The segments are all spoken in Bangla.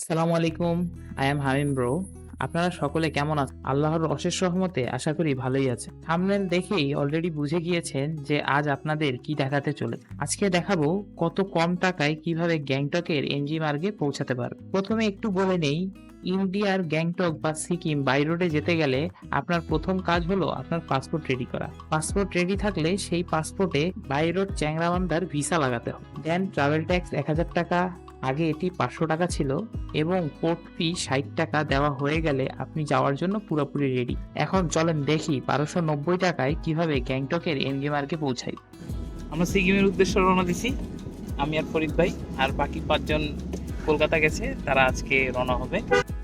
আসসালামু আলাইকুম। আই এম হামিম ব্রো আপনারা সকলে কেমন আছেন? আল্লাহর অশেষ রহমতে আশা করি ভালোই আছেন। থামনেল দেখেই অলরেডি বুঝে গিয়েছেন যে আজ আপনাদের কি দেখাতে চলে আজকে দেখাবো কত কম টাকায় কীভাবে গ্যাংটকের এনজি মার্গে পৌঁছাতে পারবে। প্রথমে একটু বলে নেই, ইন্ডিয়ার গ্যাংটক বা সিকিম বাই রোডে যেতে গেলে আপনার প্রথম কাজ হলো আপনার পাসপোর্ট রেডি করা। পাসপোর্ট রেডি থাকলে সেই পাসপোর্টে বাই রোড চ্যাংরাবান্ধার ভিসা লাগাতে হবে। দেন ট্রাভেল ট্যাক্স এক হাজার টাকা আগে এটি পাঁচশো টাকা ছিল এবং পোর্ট ফি ষাট টাকা দেওয়া হয়ে গেলে আপনি যাওয়ার জন্য পুরোপুরি রেডি এখন চলেন দেখি বারোশো নব্বই টাকায় কীভাবে গ্যাংটকের এনগেমার্কে পৌঁছাই। আমরা সিকিমের উদ্দেশ্যে রওনা দিছি। আমি আর ফরিদ ভাই আর বাকি পাঁচজন কলকাতা গেছে, তারা আজকে রওনা হবে।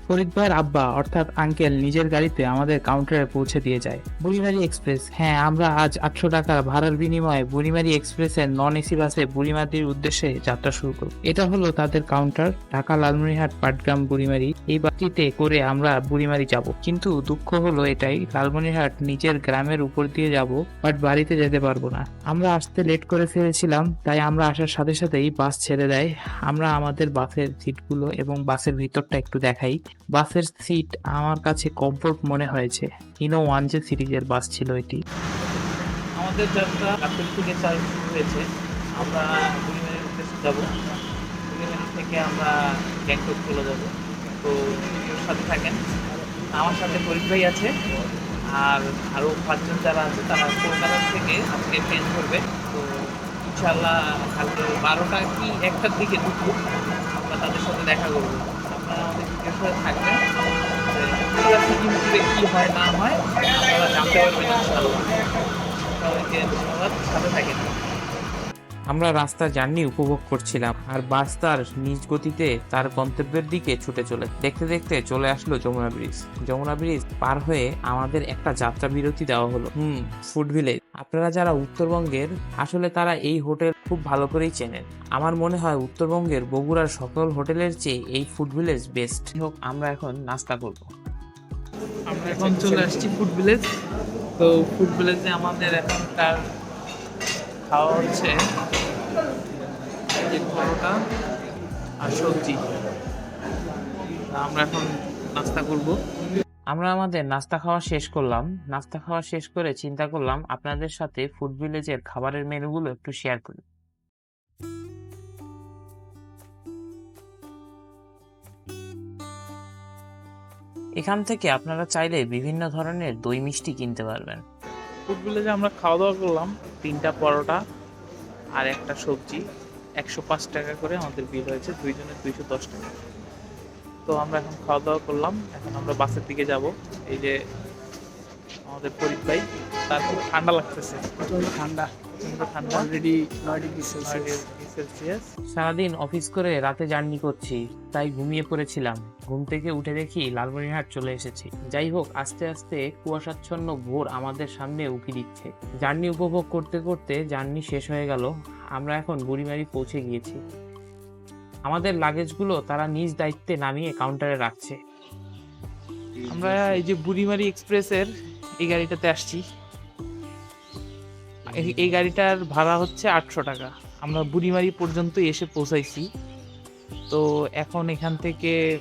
ফরিদ ভাইয়ের আব্বা, অর্থাৎ আঙ্কেল নিজের গাড়িতে আমাদের কাউন্টারে পৌঁছে দিয়ে যায়। বুড়িমারি এক্সপ্রেস হ্যাঁ আমরা আজ আটশো টাকা ভাড়ার বিনিময়ে বুড়িমারি এক্সপ্রেসের নন এসি বাসে বুড়িমারির উদ্দেশ্যে যাত্রা শুরু করব। এটা হলো তাদের কাউন্টার ঢাকা লালমনিরহাট, পাটগ্রাম, বুড়িমারি। এই বাসটিতে করে আমরা বুড়িমারি যাব। কিন্তু দুঃখ হলো এটাই, লালমনিরহাট নিজের গ্রামের উপর দিয়ে যাব বাট বাড়িতে যেতে পারব না। আমরা আসতে লেট করে ফেলেছিলাম, তাই আমরা আসার সাথে সাথেই বাস ছেড়ে দেয়। আমরা আমাদের বাসের সিটগুলো এবং বাসের ভিতরটা একটু দেখাই। বাসের সিট আমার কাছে কমফোর্ট মনে হয়েছে। ইনো ওয়ান যে সিরিজের বাস ছিল এটি। আমাদের যাত্রা রাত্রি থেকে চালু হয়েছে। আমরা বুড়িমারির উদ্দেশ্যে যাব। বুড়িমারি থেকে আমরা গ্যাংটক চলে যাব। তো ওর সাথে থাকেন। আমার সাথে ফরিদ ভাই আছে। আর আরও পাঁচজন যারা আছে, তারা কলকাতা থেকে আজকে ট্রেন করবে তো ইনশাল্লাহ কালকে বারোটা কি একটার দিকে ঢুকবো। আমরা তাদের সাথে দেখা করব। আমরা রাস্তার জার্নি উপভোগ করছিলাম, আর বাস তার নিজ গতিতে তার গন্তব্যের দিকে ছুটে চলে, দেখতে দেখতে চলে আসলো যমুনা ব্রিজ। যমুনা ব্রিজ পার হয়ে আমাদের একটা যাত্রা বিরতি দেওয়া হলো। Hmm, food village. আপনারা যারা উত্তরবঙ্গের, আসলে তারা এই হোটেল খুব ভালো করেই চেনেন। আমার মনে হয় উত্তরবঙ্গের বগুড়ার সকল হোটেলের চেয়ে এই ফুড ভিলেজ বেস্ট। হোক, আমরা এখন নাস্তা করব। আমরা এখন চলে আসছি ফুড ভিলেজ। তো ফুড ভিলেজে আমাদের এখনকার খাওয়া হচ্ছে পরোটা আর সবজি। আমরা এখন নাস্তা করব। আমরা আমাদের নাস্তা খাওয়া শেষ করলাম। নাস্তা খাওয়া শেষ করে চিন্তা করলাম আপনাদের সাথে ফুড ভিলেজের খাবারের মেনুগুলো একটু শেয়ার করি। এখান থেকে আপনারা চাইলে বিভিন্ন ধরনের দই মিষ্টি কিনতে পারবেন। ফুড ভিলেজে আমরা খাওয়া দাওয়া করলাম, তিনটা পরোটা আর একটা সবজি। একশো পাঁচ টাকা করে আমাদের বিল হয়েছে দুইজনের দুইশো দশ টাকা। তো আমরা এখন খাওয়া দাওয়া করলাম। এখন আমরা বাসের দিকে যাব। এই যে আমাদের ফরিদ ভাই তার খুব ঠান্ডা লাগতেছে। ঠান্ডা। ঠান্ডা। অলরেডি নয় ডিগ্রি সেলসিয়াস সেলসিয়াস সারাদিন অফিস করে রাতে জার্নি করছি তাই ঘুমিয়ে পড়েছিলাম। ঘুম থেকে উঠে দেখি লালমনিরহাট চলে এসেছি। যাই হোক আস্তে আস্তে কুয়াশাচ্ছন্ন ভোর আমাদের সামনে উকি দিচ্ছে। জার্নি উপভোগ করতে করতে জার্নি শেষ হয়ে গেল। আমরা এখন বুড়িমারি পৌঁছে গিয়েছি। আমাদের লাগেজগুলো তারা নিজ দায়িত্বে নামিয়ে কাউন্টারে রাখছে। আমরা এই যে বুড়িমারি এক্সপ্রেসের এই গাড়িটাতে আসছি। এই- গাড়িটার ভাড়া হচ্ছে আটশো টাকা। আমরা বুড়িমারি পর্যন্ত এসে পৌঁছাইছি। তো এখন এখান থেকে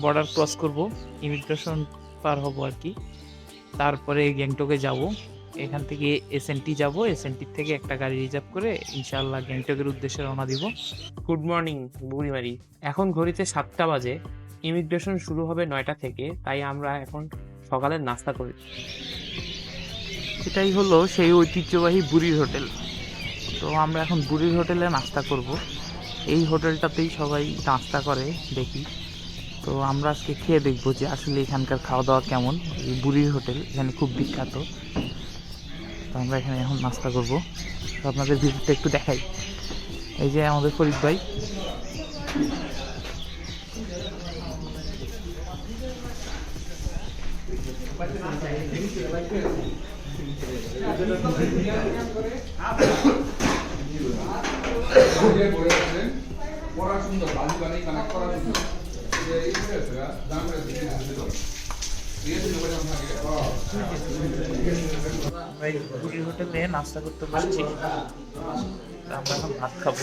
বর্ডার ক্রস করব ইমিগ্রেশন পার হব আর কি। তারপরে গ্যাংটকে যাব। এখান থেকে এস এন টি যাব এসএনটি থেকে একটা গাড়ি রিজার্ভ করে ইনশাআল্লাহ গ্যাংটকের উদ্দেশ্যে রওনা দিব। Good morning Burimari. এখন ঘড়িতে সাতটা বাজে ইমিগ্রেশন শুরু হবে নয়টা থেকে, তাই আমরা এখন সকালের নাস্তা করি। এটাই হলো সেই ঐতিহ্যবাহী বুড়ির হোটেল। তো আমরা এখন বুড়ির হোটেলে নাস্তা করব। এই হোটেলটাতেই সবাই নাস্তা করে, দেখি। তো আমরা আজকে খেয়ে দেখব যে আসলে এখানকার খাওয়া দাওয়া কেমন। এই বুড়ির হোটেল, এখানে খুব বিখ্যাত। তো আমরা এখানে এখন নাস্তা করব। তো আপনাদের ভিডিওটা একটু দেখাই। এই যে আমাদের ফরিদ ভাই। কানেক্ট করা দাম আমরা এই হোটেলে নাস্তা করতে তো আমরা এখন ভাত খাব।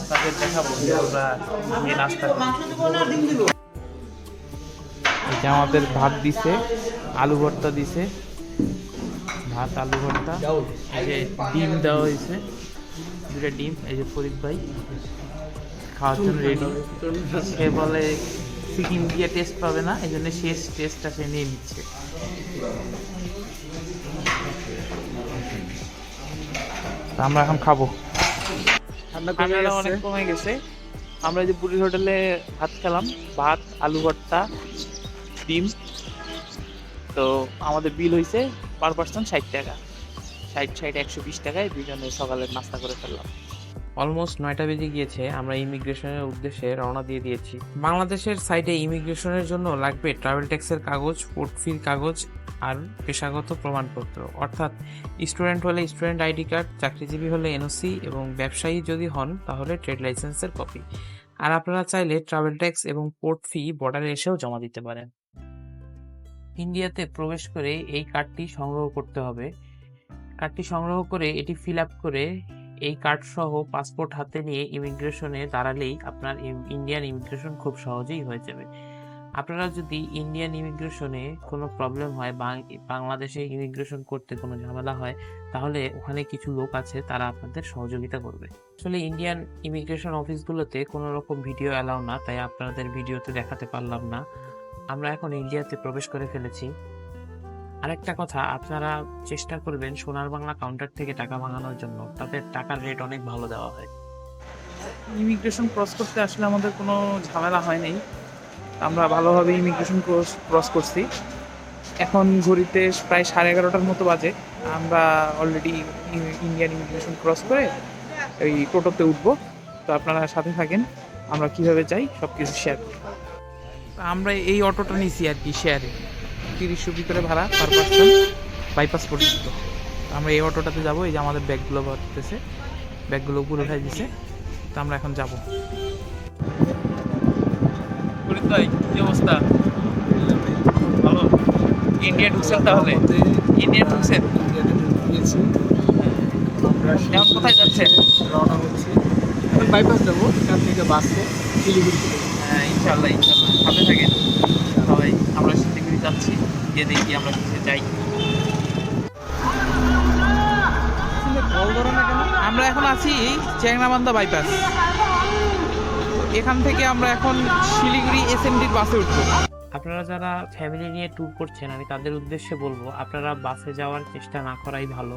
আপনাদের দেখাবো যে আমরা কি নাস্তা। এই আমাদের ভাত দিছে, আলু ভর্তা দিছে। ভাত, আলু ভর্তা। এই যে ডিম দেওয়া হয়েছে। দুটা ডিম, এই যে ফরিদ ভাই। খাওয়ার জন্য রেডি সে বলে সিকিম গিয়ে টেস্ট পাবে না এই জন্য শেষ টেস্টটা সে নিয়ে নিচ্ছে। আমরা এখন খাব। ঠান্ডা অনেক কমে গেছে। আমরা যে পুরীর হোটেলে ভাত খেলাম ভাত আলু ভর্তা ডিম। তো আমাদের বিল হয়েছে পার পার্সন ষাট টাকা। ষাট ষাট একশো বিশ টাকায় দুজনে সকালে নাস্তা করে ফেললাম। অলমোস্ট নয়টা বেজে গিয়েছে, আমরা ইমিগ্রেশনের উদ্দেশ্যে রওনা দিয়ে দিয়েছি। বাংলাদেশের সাইডে ইমিগ্রেশনের জন্য লাগবে ট্রাভেল ট্যাক্সের কাগজ পোর্ট ফির কাগজ আর পেশাগত প্রমাণপত্র। অর্থাৎ স্টুডেন্ট হলে স্টুডেন্ট আইডি কার্ড চাকরিজীবী হলে এনওসি এবং ব্যবসায়ী যদি হন, তাহলে ট্রেড লাইসেন্সের কপি আর আপনারা চাইলে ট্রাভেল ট্যাক্স এবং পোর্ট ফি বর্ডারে এসেও জমা দিতে পারেন। ইন্ডিয়াতে প্রবেশ করে এই কার্ডটি সংগ্রহ করতে হবে। কার্ডটি সংগ্রহ করে এটি ফিল আপ করে এই কার্ড সহ পাসপোর্ট হাতে নিয়ে ইমিগ্রেশনে দাঁড়ালেই আপনার ইন্ডিয়ান ইমিগ্রেশন খুব সহজেই হয়ে যাবে। আপনারা যদি ইন্ডিয়ান ইমিগ্রেশনে কোনো প্রবলেম হয় বাংলাদেশে ইমিগ্রেশন করতে কোনো ঝামেলা হয়, তাহলে ওখানে কিছু লোক আছে, তারা আপনাদের সহযোগিতা করবে। আসলে ইন্ডিয়ান ইমিগ্রেশন অফিসগুলোতে কোনো রকম ভিডিও অ্যালাউ না, তাই আপনাদের ভিডিওতে দেখাতে পারলাম না। আমরা এখন ইন্ডিয়াতে প্রবেশ করে ফেলেছি। আরেকটা কথা আপনারা চেষ্টা করবেন সোনার বাংলা কাউন্টার থেকে টাকা ভাঙানোর জন্য। তাদের টাকার রেট অনেক ভালো দেওয়া হয়। ইমিগ্রেশন ক্রস করতে আসলে আমাদের কোনো ঝামেলা হয়নি আমরা ভালোভাবে ইমিগ্রেশন ক্রস ক্রস করছি। এখন ঘড়িতে প্রায় সাড়ে এগারোটার মতো বাজে। আমরা অলরেডি ইন্ডিয়ান ইমিগ্রেশন ক্রস করে ওই টোটোতে উঠবো। তো আপনারা সাথে থাকেন আমরা কীভাবে যাই সব কিছু শেয়ার করি আমরা এই অটোটা নিয়েছি আর কি শেয়ারে তিরিশশো ভিতরে ভাড়া পার পার্সন বাইপাস পর্যন্ত। আমরা এই অটোটাতে যাব এই যে আমাদের ব্যাগগুলো ভরতেছে ব্যাগগুলো উপরে উঠাই দিছে তো আমরা এখন যাব। ফরিদ ভাই কি অবস্থা? ভালো? ইন্ডিয়া ঢুকছেন তাহলে? ইন্ডিয়া ঢুকছেন? এখন কোথায় যাচ্ছেন? রওনা হচ্ছি এখন বাইপাস যাব এখান থেকে বাসে শিলিগুড়ি। চলে হ্যাঁ ইনশাল্লাহ ইনশাল্লাহ সাথে থাকেন। সবাই আমরা যাচ্ছি, গিয়ে দেখি আমরা কিসে যাই। আমরা এখন আছি চ্যাংরাবান্ধা বাইপাস। এখান থেকে আমরা এখন শিলিগুড়ি এসএমডির বাসে উঠবো। আপনারা যারা ফ্যামিলি নিয়ে ট্যুর করছেন, আমি তাদের উদ্দেশ্যে বলব, আপনারা বাসে যাওয়ার চেষ্টা না করাই ভালো,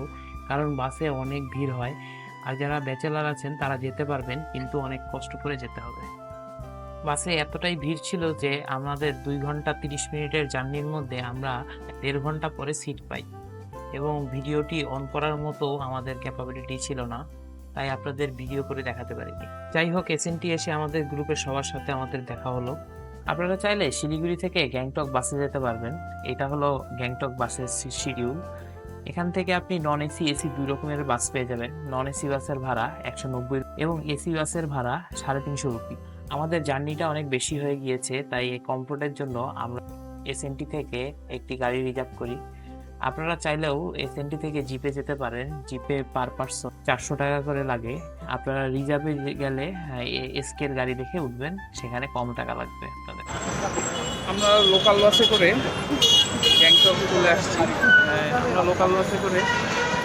কারণ বাসে অনেক ভিড় হয়। আর যারা ব্যাচেলার আছেন, তারা যেতে পারবেন, কিন্তু অনেক কষ্ট করে যেতে হবে। বাসে এতটাই ভিড় ছিল যে আমাদের দুই ঘণ্টা তিরিশ মিনিটের জার্নির মধ্যে আমরা দেড় ঘণ্টা পরে সিট পাই। এবং ভিডিওটি অন করার মতো আমাদের ক্যাপাবিলিটি ছিল না, তাই আপনাদের ভিডিও করে দেখাতে পারিনি। যাই হোক এসএনটি এসে আমাদের গ্রুপের সবার সাথে আমাদের দেখা হলো। আপনারা চাইলে শিলিগুড়ি থেকে গ্যাংটক বাসে যেতে পারবেন। এটা হলো গ্যাংটক বাসের শিডিউল এখান থেকে আপনি নন এসি এসি দুই রকমের বাস পেয়ে যাবেন। নন এসি বাসের ভাড়া একশো নব্বই এবং এসি বাসের ভাড়া সাড়ে তিনশো রুপি। আমাদের জার্নিটা অনেক বেশি হয়ে গিয়েছে, তাই এই কমফোর্টের জন্য আমরা এসএনটি থেকে একটি গাড়ি রিজার্ভ করি। আপনারা চাইলেও এসএনটি থেকে জিপে যেতে পারেন। জিপে পার পার্সন চারশো টাকা করে লাগে। আপনারা রিজার্ভে গেলে এসকের গাড়ি দেখে উঠবেন, সেখানে কম টাকা লাগবে আমরা লোকাল বাসে করে গ্যাংটকে চলে আসছি। আমরা লোকাল বাসে করে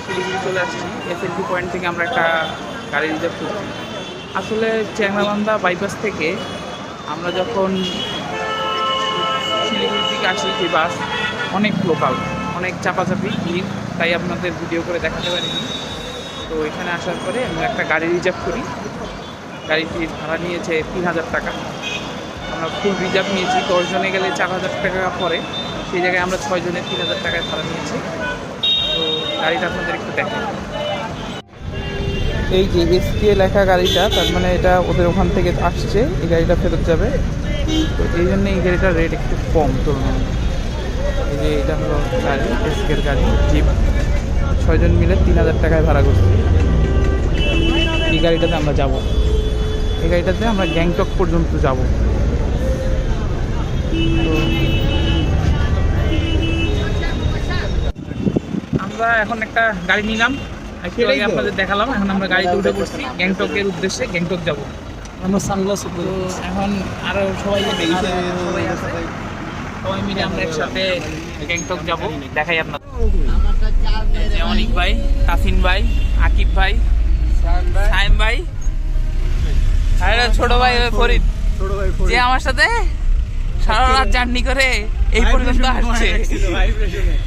শিলিগুড়ি চলে আসছি। এসএলপি পয়েন্ট থেকে আমরা একটা গাড়ি রিজার্ভ করছি। আসলে চ্যাংরাবান্ধা বাইপাস থেকে আমরা যখন শিলিগুড়ির দিকে আসি, যে বাস অনেক লোকাল অনেক চাপাচাপি ভিড়, তাই আপনাদের ভিডিও করে দেখাতে পারিনি। তো এখানে আসার পরে আমরা একটা গাড়ি রিজার্ভ করি। গাড়িটির ভাড়া নিয়েছে তিন হাজার টাকা। আমরা ফুল রিজার্ভ নিয়েছি। দশ জনে গেলে চার হাজার টাকা পরে। সেই জায়গায় আমরা ছয় জনে তিন হাজার টাকায় ভাড়া নিয়েছি। তো গাড়িটা আপনাদের একটু দেখেন এই যে এসকে লেখা গাড়িটা, তার মানে এটা ওদের ওখান থেকে আসছে, এই গাড়িটা ফেরত যাবে। তো এই জন্য এই গাড়িটার রেট একটু কম তুলনায়। এই যে এটা হলো গাড়ি এসকের গাড়ি জিপ ছয়জন মিলে তিন হাজার টাকায় ভাড়া করছি। এই গাড়িটাতে আমরা যাব। এই গাড়িটাতে আমরা গ্যাংটক পর্যন্ত যাব। আমরা এখন একটা গাড়ি নিলাম। একটু আগে আপনাদের দেখালাম এখন আমরা গাড়িতে উঠে পড়ছি গ্যাংটকের উদ্দেশ্যে গ্যাংটক যাব। আমার সানগ্লাস তো এখন আরও সবাই সবাই আছে সবাই মিলে আমরা একসাথে গ্যাংটক যাব। দেখাই আপনার অনিক ভাই কাসিন ভাই আকিব ভাই সাইম ভাই। ছোট ভাই ফরিদ। ভাই যে আমার সাথে সারা রাত জার্নি করে। এই পর্যন্ত আসছে।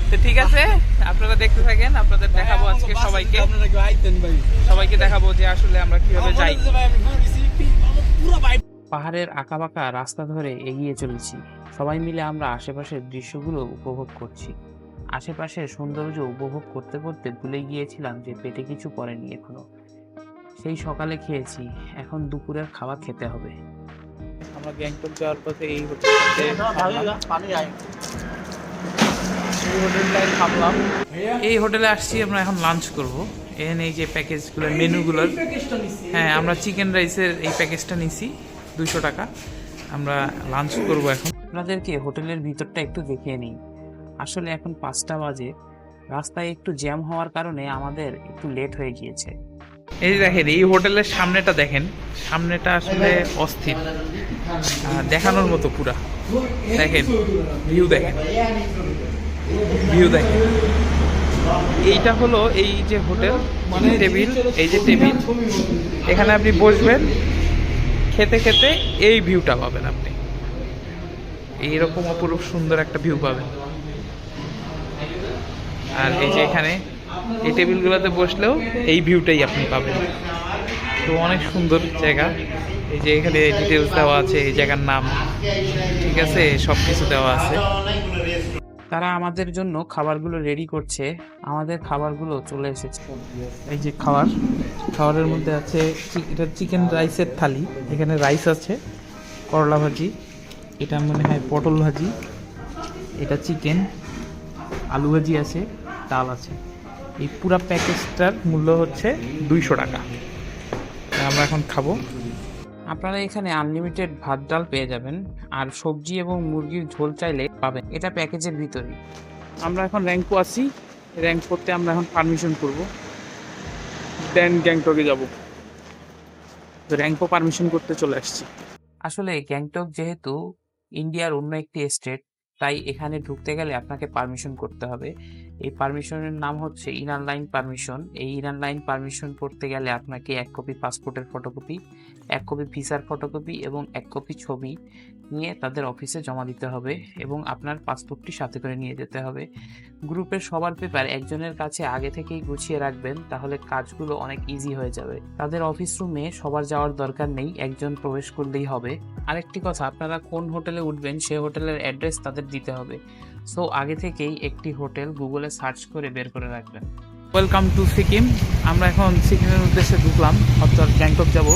তো ঠিক আছে আপনারা দেখতে থাকেন আপনাদের দেখাবো আজকে সবাইকে। আপনারা কি আইতেন ভাই। সবাইকে দেখাবো যে আসলে আমরা কীভাবে যাই। পাহাড়ের আঁকাবাঁকা রাস্তা ধরে এগিয়ে চলেছি। সবাই মিলে আমরা আশেপাশের দৃশ্যগুলো উপভোগ করছি। আশেপাশের সৌন্দর্য উপভোগ করতে করতে ভুলে গিয়েছিলাম যে পেটে কিছু পড়েনি এখনও। সেই সকালে খেয়েছি এখন দুপুরের খাবার খেতে হবে। আমরা গ্যাংটক যাওয়ার পথে এই এই হোটেলে আসছি আমরা এখন লাঞ্চ করব। এখানে এই যে প্যাকেজগুলো মেনুগুলোর হ্যাঁ আমরা চিকেন রাইসের এই প্যাকেজটা নিছি দুশো টাকা। আমরা লাঞ্চ করব এখন। আপনাদেরকে হোটেলের ভিতরটা একটু দেখিয়ে নিই। আসলে এখন পাঁচটা বাজে। রাস্তায় একটু জ্যাম হওয়ার কারণে আমাদের একটু লেট হয়ে গিয়েছে। এই যে দেখেন, এই হোটেলের সামনেটা দেখেন, সামনেটা আসলে অস্থির। দেখানোর মতো পুরা। দেখেন, ভিউ দেখেন। ভিউ দেখেন। এইটা হলো এই যে হোটেল টেবিল, এই যে টেবিল। এখানে আপনি বসবেন, খেতে খেতে এই ভিউটা পাবেন আপনি। এইরকম অপরূপ সুন্দর একটা ভিউ পাবেন। আর এই যে এখানে এই টেবিলগুলোতে বসলেও এই ভিউটাই আপনি পাবেন। তো অনেক সুন্দর জায়গা। এই যে এখানে ডিটেলস দেওয়া আছে, এই জায়গার নাম। ঠিক আছে? সব কিছু দেওয়া আছে। তারা আমাদের জন্য খাবারগুলো রেডি করছে। আমাদের খাবারগুলো চলে এসেছে। এই যে খাবার, খাবারের মধ্যে আছে এটা চিকেন রাইসের থালি। এখানে রাইস আছে, করলা ভাজি, এটা মনে হয় পটল ভাজি, এটা চিকেন আলু ভাজি আছে, ডাল আছে। এই পুরা প্যাকেজটার মূল্য হচ্ছে দুইশো টাকা। আমরা এখন খাব। আপনারা এখানে আনলিমিটেড ভাত, ডাল পেয়ে যাবেন। আর সবজি এবং মুরগির ঝোল চাইলে পাবেন। এটা প্যাকেজের ভিতরে আমরা এখন র্যাঙ্কো আছি। র্যাঙ্ক করতে আমরা এখন পারমিশন করব। দেন গ্যাংটকে যাব। তো র্যাঙ্কো পারমিশন করতে চলে আসছি। আসলে গ্যাংটক যেহেতু ইন্ডিয়ার অন্য একটি স্টেট, তাই এখানে ঢুকতে গেলে আপনাকে পারমিশন করতে হবে। এই পারমিশনের নাম হচ্ছে ইনার লাইন পারমিশন এই ইনার লাইন পারমিশন পড়তে গেলে আপনাকে এক কপি পাসপোর্টের ফটোকপি এক কপি ভিসার ফটোকপি এবং এক কপি ছবি নিয়ে তাদের অফিসে জমা দিতে হবে এবং আপনার পাসপোর্টটি সাথে করে নিয়ে যেতে হবে। গ্রুপের সবার পেপার একজনের কাছে আগে থেকেই গুছিয়ে রাখবেন, তাহলে কাজগুলো অনেক ইজি হয়ে যাবে। তাদের অফিস রুমে সবার যাওয়ার দরকার নেই, একজন প্রবেশ করলেই হবে। আরেকটি কথা, আপনারা কোন হোটেলে উঠবেন সে হোটেলের অ্যাড্রেস তাদের দিতে হবে। সো আগে থেকেই একটি হোটেল গুগলে সার্চ করে বের করে রাখবেন। ওয়েলকাম টু সিকিম আমরা এখন সিকিমের উদ্দেশ্যে ঢুকলাম অর্থাৎ গ্যাংটক যাব।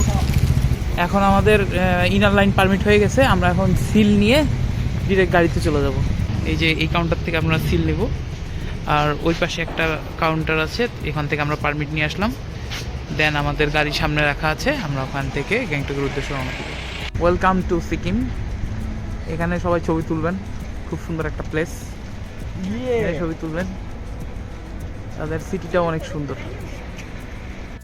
এখন আমাদের ইনার লাইন পারমিট হয়ে গেছে আমরা এখন সিল নিয়ে ডিরেক্ট গাড়িতে চলে যাব। এই যে এই কাউন্টার থেকে আমরা সিল নেব। আর ওই পাশে একটা কাউন্টার আছে এখান থেকে আমরা পারমিট নিয়ে আসলাম। দেন আমাদের গাড়ি সামনে রাখা আছে আমরা ওখান থেকে গ্যাংটকের উদ্দেশ্যে রওনা দেবো। ওয়েলকাম টু সিকিম এখানে সবাই ছবি তুলবেন। খুব সুন্দর একটা প্লেস ছবি তুলবেন। তাদের সিটিটাও অনেক সুন্দর।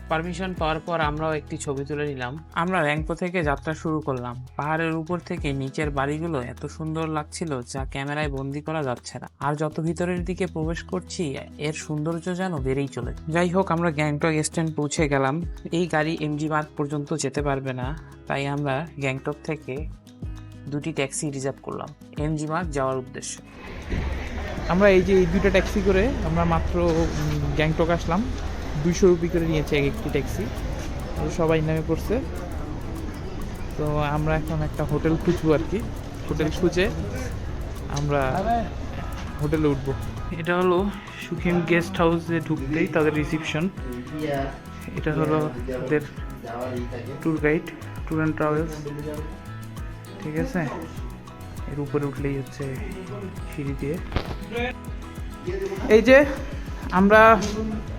পারমিশন পাওয়ার পর আমরাও একটি ছবি তুলে নিলাম। আমরা র্যাঙ্কো থেকে যাত্রা শুরু করলাম। পাহাড়ের উপর থেকে নিচের বাড়িগুলো এত সুন্দর লাগছিল যা ক্যামেরায় বন্দি করা যাচ্ছে না। আর যত ভিতরের দিকে প্রবেশ করছি এর সৌন্দর্য যেন বেড়েই চলে। যাই হোক আমরা গ্যাংটক স্ট্যান্ড পৌঁছে গেলাম। এই গাড়ি এমজি মার্গ পর্যন্ত যেতে পারবে না তাই আমরা গ্যাংটক থেকে দুটি ট্যাক্সি রিজার্ভ করলাম। এমজি মার্গ যাওয়ার উদ্দেশ্যে। আমরা এই যে এই দুইটা ট্যাক্সি করে আমরা মাত্র গ্যাংটক আসলাম। দুইশো রুপি করে নিয়েছে এক একটি ট্যাক্সি। সবাই নামে পড়ছে। তো আমরা এখন একটা হোটেল খুঁজবো আর কি। হোটেল খুঁজে আমরা হোটেলে উঠবো। এটা হলো সুখিম গেস্ট হাউসে ঢুকতেই তাদের রিসিপশন। এটা হলো তাদের tour guide tour and travels. ঠিক আছে? এর উপরে উঠলেই হচ্ছে সিঁড়ি দিয়ে। এই যে আমরা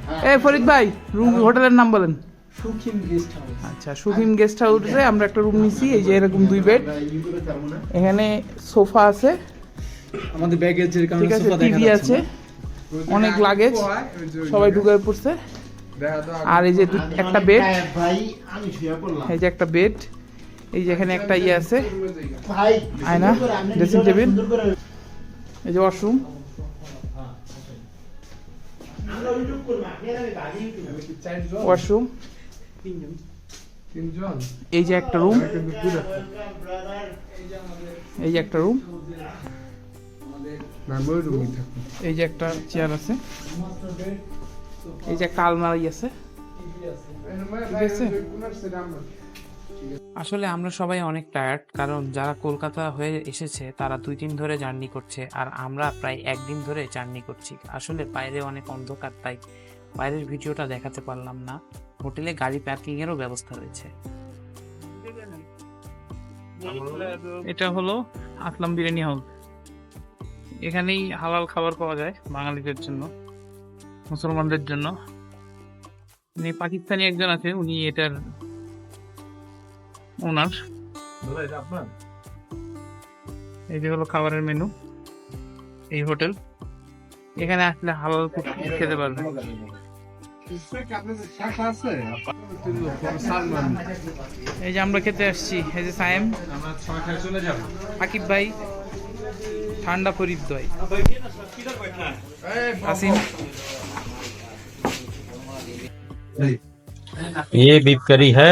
এই ফরিদ ভাই রুম হোটেলের নাম বলেন। সুখিম গেস্ট হাউস আচ্ছা সুখিম গেস্ট হাউসে আমরা একটা রুম নিছি এই যে এরকম দুই বেড এখানে সোফা আছে। আমাদের ব্যাগেজের কারণে সোফা দেখা টিভি যাচ্ছে আছে। অনেক লাগেজ সবাই ঢুকে পড়ছে। আর এই যে দু- একটা বেড ভাই আমি শুয়ে পড়লাম। এই যে একটা বেড এই যে এখানে একটা ইয়ে আছে। ভাই আয়না। সুন্দর করে- এই যে ওয়াশরুম ওয়াশরুম এই যে একটা রুম এই যে একটা রুম এই যে একটা চেয়ার আছে এই যে একটা আলমারি আছে ঠিক আছে? আসলে আমরা সবাই অনেক টায়ার্ড কারণ যারা কলকাতা হয়ে এসেছে, তারা দুই দিন ধরে জার্নি করছে, আর আমরা প্রায় একদিন ধরে জার্নি করছি। আসলে বাইরে অনেক অন্ধকার, তাই বাইরের ভিডিওটা দেখাতে পারলাম না। হোটেলে গাড়ি পার্কিং এরও ব্যবস্থা রয়েছে। এটা হলো আসলাম বিরিয়ানি হাউস এখানেই হালাল খাবার পাওয়া যায় বাঙালিদের জন্য, মুসলমানদের জন্য। উনি পাকিস্তানি একজন আছে, উনি এটার ওনার এই যে হলো খাবারের মেনু এই হোটেল এখানে আসলে হালাল ফুড খেতে পারবে এই যে আমরা খেতে আসছি এই যে সায়েম আকিব ভাই ঠান্ডা ফরিদ দই আসিম ये बीफ करी है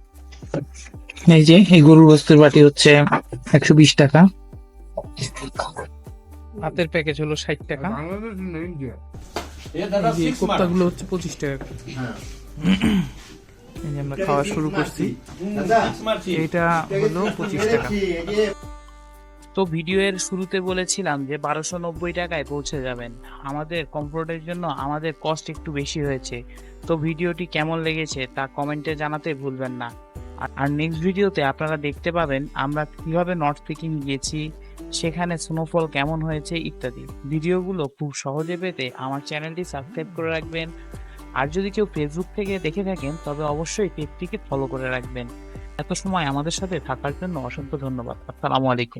এই যে এই গরুর বস্তুর বাটি হচ্ছে একশো বিশ টাকা। ভাতের প্যাকেজ হলো ষাট টাকা। কোপ্তাগুলো হচ্ছে পঁচিশ টাকা করে। এই যে আমরা খাওয়া শুরু করছি। এটা হলো পঁচিশ টাকা। তো ভিডিওর শুরুতে বলেছিলাম যে বারোশো নব্বই টাকায় পৌঁছে যাবেন। আমাদের কমফোর্টের জন্য আমাদের কস্ট একটু বেশি হয়েছে। তো ভিডিওটি কেমন লেগেছে তা কমেন্টে জানাতে ভুলবেন না। আর নেক্সট ভিডিওতে আপনারা দেখতে পাবেন আমরা কীভাবে নর্থ সিকিম গিয়েছি সেখানে স্নোফল কেমন হয়েছে ইত্যাদি। ভিডিওগুলো খুব সহজে পেতে আমার চ্যানেলটি সাবস্ক্রাইব করে রাখবেন। আর যদি কেউ ফেসবুক থেকে দেখে থাকেন, তবে অবশ্যই পেজটিকে ফলো করে রাখবেন। এত সময় আমাদের সাথে থাকার জন্য অসংখ্য ধন্যবাদ। আসসালামু আলাইকুম।